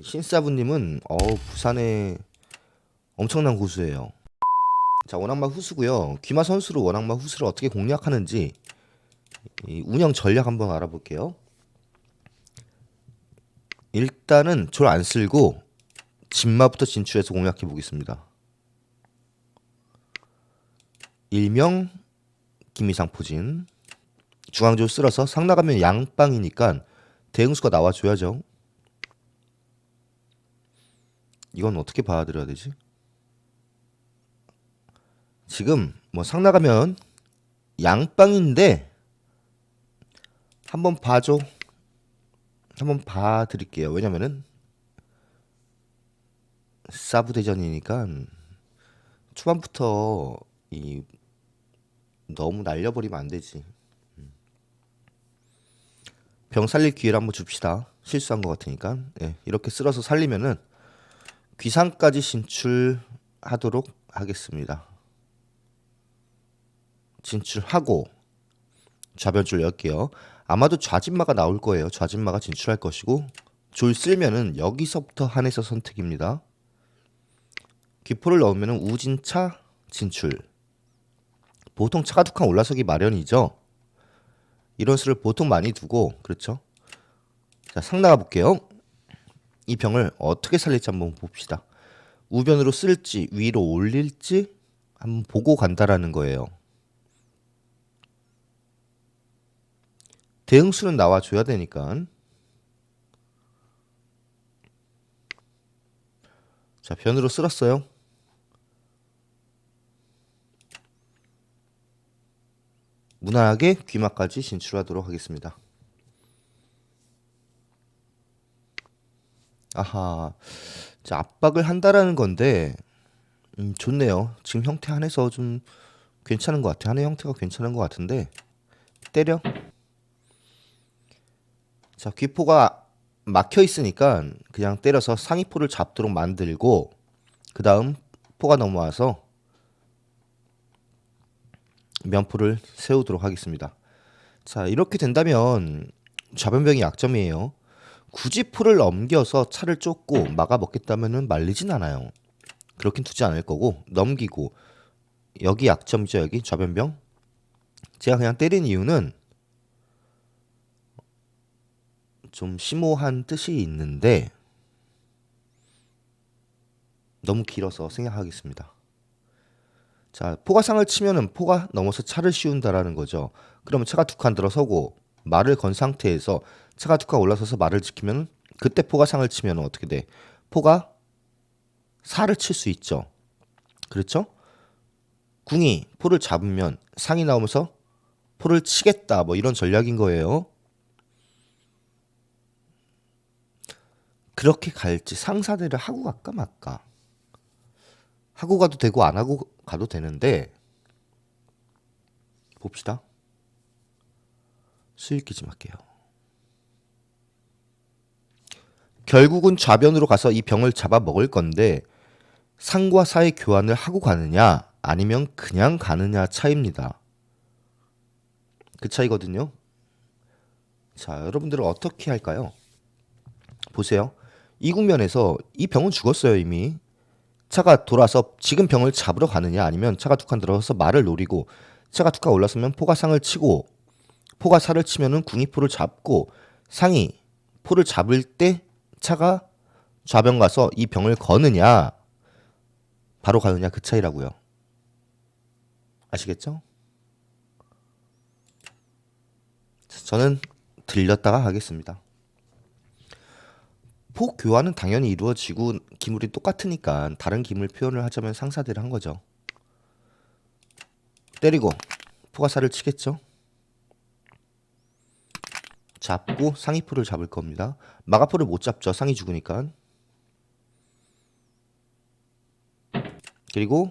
신사부님은 어우 부산에 엄청난 고수예요. 자 원악마 후수고요. 귀마 선수로 원악마 후수를 어떻게 공략하는지 이 운영 전략 한번 알아볼게요. 일단은 졸 안 쓸고 진마부터 진출해서 공략해 보겠습니다. 일명 김이상 포진 중앙조 쓸어서 상 나가면 양빵이니까 대응수가 나와줘야죠. 이건 어떻게 받아들여야 되지? 지금 뭐 상 나가면 양빵인데 한번 봐줘. 한번 봐드릴게요. 왜냐면은 사부 대전이니까 초반부터 이 너무 날려버리면 안 되지. 병 살릴 기회를 한번 줍시다. 실수한 것 같으니까 예, 이렇게 쓸어서 살리면은 귀상까지 진출하도록 하겠습니다. 진출하고 좌변줄 열게요. 아마도 좌진마가 나올 거예요. 좌진마가 진출할 것이고 졸 쓸면은 여기서부터 한해서 선택입니다. 귀포를 넣으면은 우진차 진출. 보통 차가 두 칸 올라서기 마련이죠. 이런 수를 보통 많이 두고 그렇죠. 자, 상 나가 볼게요. 이 병을 어떻게 살릴지 한번 봅시다. 우변으로 쓸지 위로 올릴지 한번 보고 간다라는 거예요. 대응수는 나와줘야 되니까. 자, 변으로 쓸었어요. 무난하게 귀마까지 진출하도록 하겠습니다. 아하, 자, 압박을 한다라는 건데, 음, 좋네요. 지금 형태 안에서 좀 괜찮은 것 같아. 한의 형태가 괜찮은 것 같은데, 때려. 자, 귀포가 막혀 있으니까 그냥 때려서 상위포를 잡도록 만들고, 그 다음 포가 넘어와서 면포를 세우도록 하겠습니다. 자, 이렇게 된다면 좌변병이 약점이에요. 굳이 포를 넘겨서 차를 쫓고 막아 먹겠다면은 말리진 않아요. 그렇긴 두지 않을 거고 넘기고 여기 약점이죠 여기 좌변병. 제가 그냥 때린 이유는 좀 심오한 뜻이 있는데 너무 길어서 생략하겠습니다. 자, 포가상을 치면은 포가 넘어서 차를 씌운다라는 거죠. 그러면 차가 두 칸 들어서고 말을 건 상태에서 차가 두칸 올라서서 말을 지키면 그때 포가 상을 치면 어떻게 돼? 포가 사를 칠 수 있죠. 그렇죠? 궁이 포를 잡으면 상이 나오면서 포를 치겠다 뭐 이런 전략인 거예요. 그렇게 갈지 상사대를 하고 갈까 말까. 하고 가도 되고 안 하고 가도 되는데 봅시다. 수익기 좀 할게요. 결국은 좌변으로 가서 이 병을 잡아 먹을 건데 상과 사의 교환을 하고 가느냐 아니면 그냥 가느냐 차이입니다. 그 차이거든요. 자, 여러분들은 어떻게 할까요? 보세요. 이 국면에서 이 병은 죽었어요, 이미. 차가 돌아서 지금 병을 잡으러 가느냐 아니면 차가 두 칸 들어서 말을 노리고 차가 두 칸 올라서면 포가 상을 치고 포가 살을 치면은 궁이포를 잡고 상이 포를 잡을 때 차가 좌변 가서 이 병을 거느냐 바로 가느냐 그 차이라고요. 아시겠죠? 저는 들렸다가 가겠습니다. 포 교환은 당연히 이루어지고 기물이 똑같으니까 다른 기물 표현을 하자면 상사대를 한 거죠. 때리고 포가 살을 치겠죠. 잡고 상위포를 잡을 겁니다. 마가포를 못 잡죠. 상이 죽으니까. 그리고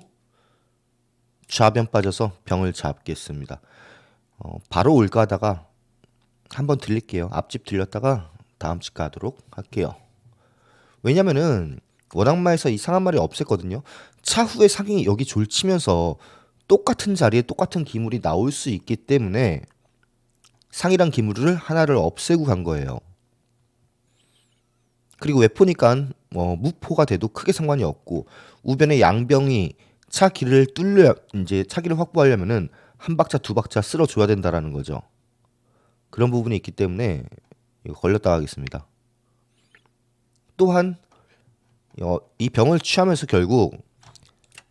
좌변 빠져서 병을 잡겠습니다. 어, 바로 올까 하다가 한번 들릴게요. 앞집 들렸다가 다음 집 가도록 할게요. 왜냐면은 원악마에서 이 상한 말이 없앴거든요. 차후에 상이 여기 졸치면서 똑같은 자리에 똑같은 기물이 나올 수 있기 때문에 상이랑 기물을 하나를 없애고 간 거예요. 그리고 외포니까 뭐 무포가 돼도 크게 상관이 없고 우변의 양병이 차 길을 뚫려 이제 차 길을 확보하려면은 한 박자 두 박자 쓸어 줘야 된다라는 거죠. 그런 부분이 있기 때문에 이거 걸렸다 하겠습니다. 또한 어, 이 병을 취하면서 결국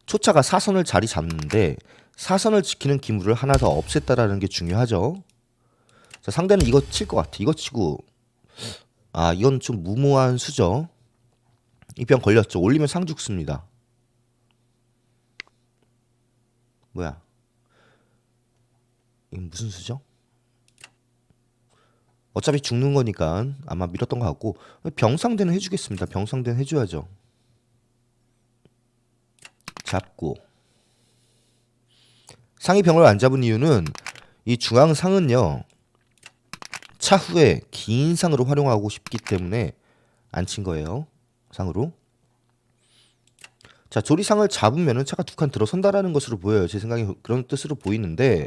초차가 사선을 자리 잡는데 사선을 지키는 기물을 하나 더 없앴다라는 게 중요하죠. 자, 상대는 이거 칠 것 같아. 이거 치고 아 이건 좀 무모한 수죠. 이 병 걸렸죠. 올리면 상 죽습니다. 뭐야? 이건 무슨 수죠? 어차피 죽는 거니까 아마 밀었던 것 같고 병상대는 해주겠습니다. 병상대는 해줘야죠. 잡고 상이 병을 안 잡은 이유는 이 중앙 상은요 차후에 긴 상으로 활용하고 싶기 때문에 안 친 거예요. 상으로. 자 조리상을 잡으면은 차가 두 칸 들어선다라는 것으로 보여요. 제 생각에 그런 뜻으로 보이는데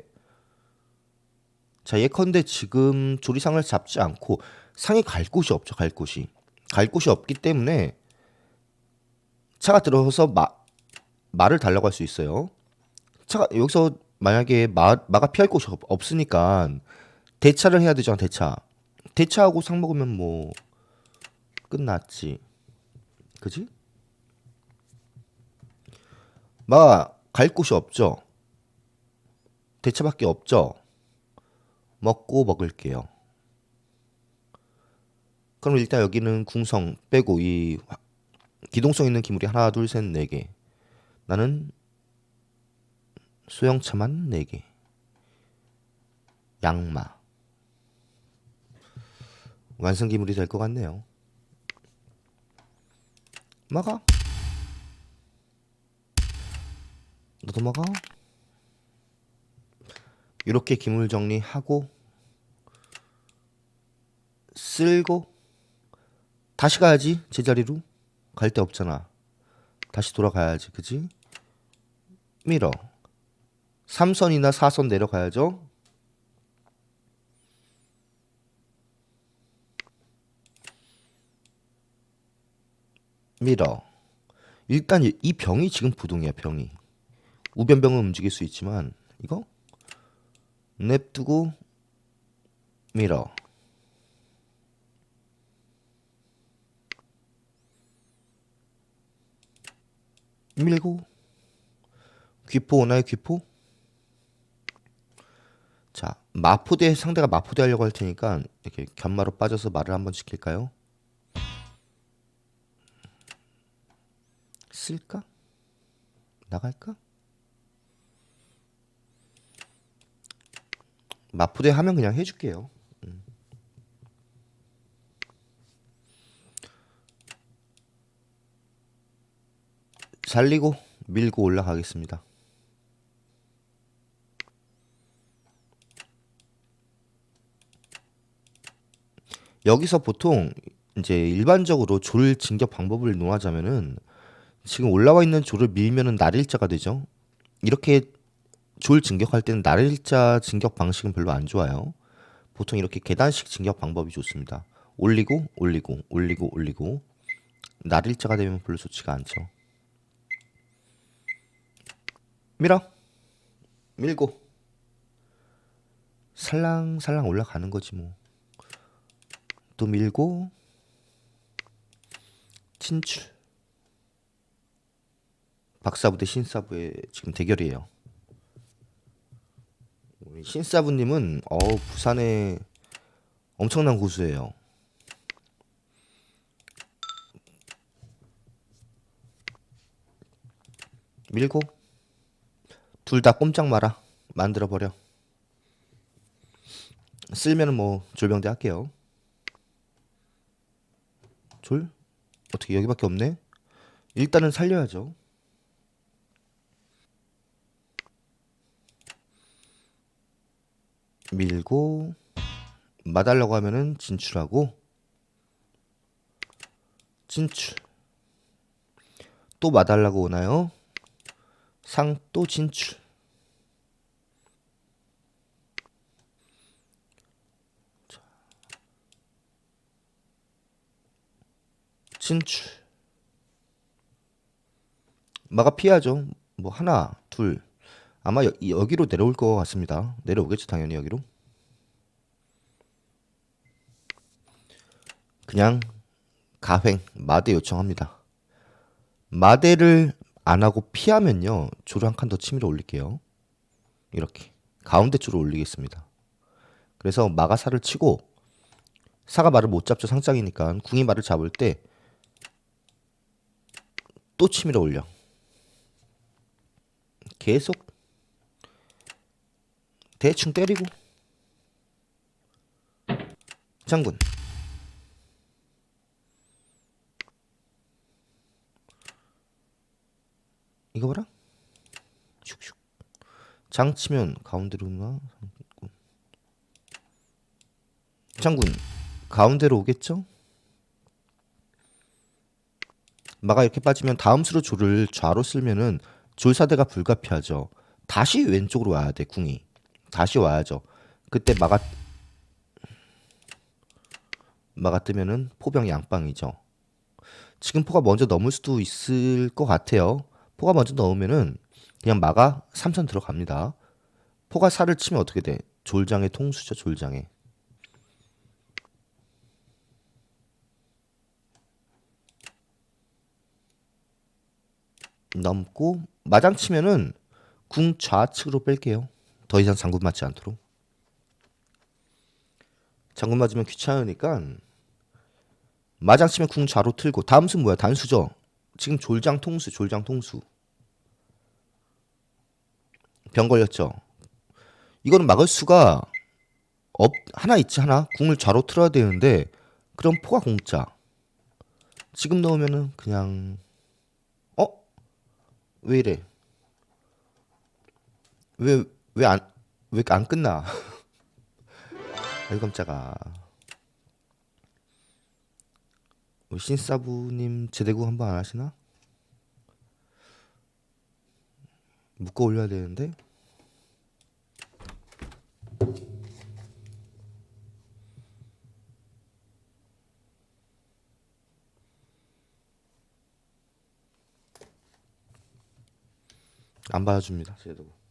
자 예컨대 지금 조리상을 잡지 않고 상이 갈 곳이 없죠. 갈 곳이 갈 곳이 없기 때문에 차가 들어서 마, 말을 달라고 할 수 있어요. 차가 여기서 만약에 마, 마가 피할 곳이 없, 없으니까 대차를 해야 되잖아. 대차 대차하고 상 먹으면 뭐 끝났지. 그지? 마 갈 곳이 없죠. 대차밖에 없죠. 먹고 먹을게요. 그럼 일단 여기는 궁성 빼고 이 화- 기동성 있는 기물이 하나 둘 셋 네 개. 나는 소형차만 네 개. 양마. 완성 기물이 될 것 같네요. 막아. 너도 먹어. 이렇게 기물 정리하고 쓸고 다시 가야지 제자리로 갈 데 없잖아. 다시 돌아가야지, 그지? 밀어. 3선이나 4선 내려가야죠. 밀어. 일단 이- 이 병이 지금 부동이야, 병이. 우변병은 움직일 수 있지만 이거 냅두고 밀어. 밀고 귀포 오나요 귀포? 자 마포대 상대가 마포대 하려고 할 테니까 이렇게 견마로 빠져서 말을 한번 시킬까요? 쓸까? 나갈까? 마포대 하면 그냥 해줄게요. 음. 살리고 밀고 올라가겠습니다. 여기서 보통 이제 일반적으로 졸 진격 방법을 논하자면은 지금 올라와 있는 졸을 밀면은 날일자가 되죠. 이렇게 졸 진격할 때는 날일자 진격 방식은 별로 안 좋아요. 보통 이렇게 계단식 진격 방법이 좋습니다. 올리고 올리고 올리고 올리고 날일자가 되면 별로 좋지가 않죠. 밀어 밀고 살랑살랑 올라가는 거지 뭐. 또 밀고 진출. 박사부 대 신사부의 지금 대결이에요. 우리 신사부님은 어우 부산에 엄청난 고수예요. 밀고 둘 다 꼼짝 마라 만들어 버려. 쓸면은 뭐 졸병대 할게요. 졸 어떻게 여기밖에 없네? 일단은 살려야죠. 밀고 마달라고 하면은 진출하고 진출 또 마달라고 오나요? 상 또 진출 진출. 마가 피하죠. 뭐 하나, 둘. 아마 여, 여기로 내려올 것 같습니다. 내려오겠죠, 당연히 여기로. 그냥 가횡 마대 요청합니다. 마대를 안 하고 피하면요. 줄을 한칸 더 치밀어 올릴게요. 이렇게 가운데 줄을 올리겠습니다. 그래서 마가 살을 치고 사가 말을 못 잡죠 상장이니까 궁이 말을 잡을 때 또 치밀어 올려. 계속 대충 때리고. 장군. 이거 봐라. 슉슉. 장 치면 가운데로 나? 장군 가운데로 오겠죠? 마가 이렇게 빠지면 다음 수로 조를 좌로 쓸면은 졸사대가 불가피하죠. 다시 왼쪽으로 와야 돼 궁이 다시 와야죠. 그때 마가 마가 뜨면은 포병 양방이죠. 지금 포가 먼저 넘을 수도 있을 것 같아요. 포가 먼저 넣으면은 그냥 마가 삼선 들어갑니다. 포가 살을 치면 어떻게 돼? 졸장의 통수죠, 졸장의. 넘고 마장 치면은 궁 좌측으로 뺄게요. 더 이상 장군 맞지 않도록. 장군 맞으면 귀찮으니까 마장 치면 궁 좌로 틀고 다음 수 뭐야? 단수죠. 지금 졸장 통수, 졸장 통수. 병 걸렸죠. 이거는 막을 수가 없 하나 있지 하나 궁을 좌로 틀어야 되는데 그럼 포가 공짜. 지금 넣으면은 그냥 어? 왜 이래? 왜 왜 안 왜 안 끝나? 아이 깜짝아. 신사부님 제대국 한번 안 하시나? 묶어 올려야 되는데. 안 받아줍니다 제대국.